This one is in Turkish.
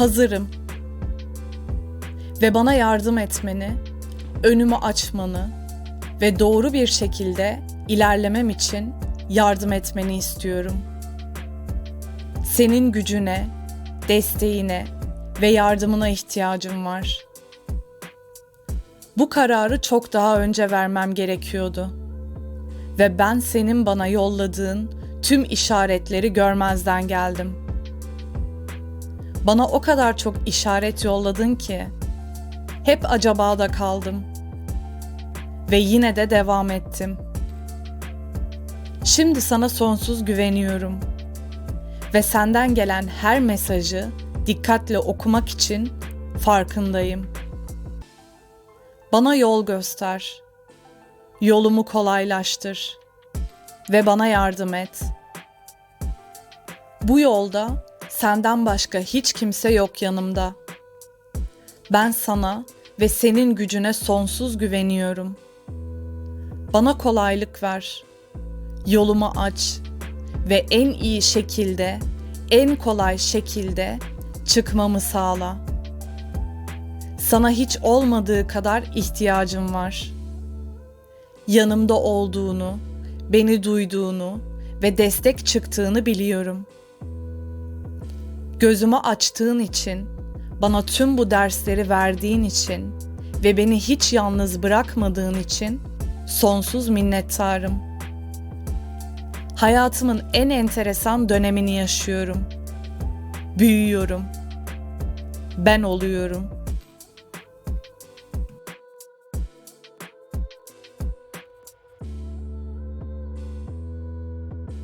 Hazırım. Ve bana yardım etmeni, önümü açmanı ve doğru bir şekilde ilerlemem için yardım etmeni istiyorum. Senin gücüne, desteğine ve yardımına ihtiyacım var. Bu kararı çok daha önce vermem gerekiyordu. Ve ben senin bana yolladığın tüm işaretleri görmezden geldim. Bana o kadar çok işaret yolladın ki hep acabada kaldım. Ve yine de devam ettim. Şimdi sana sonsuz güveniyorum. Ve senden gelen her mesajı dikkatle okumak için farkındayım. Bana yol göster. Yolumu kolaylaştır ve bana yardım et. Bu yolda senden başka hiç kimse yok yanımda. Ben sana ve senin gücüne sonsuz güveniyorum. Bana kolaylık ver. Yolumu aç ve en iyi şekilde, en kolay şekilde çıkmamı sağla. Sana hiç olmadığı kadar ihtiyacım var. Yanımda olduğunu, beni duyduğunu ve destek çıktığını biliyorum. Gözümü açtığın için, bana tüm bu dersleri verdiğin için ve beni hiç yalnız bırakmadığın için sonsuz minnettarım. Hayatımın en enteresan dönemini yaşıyorum. Büyüyorum. Ben oluyorum.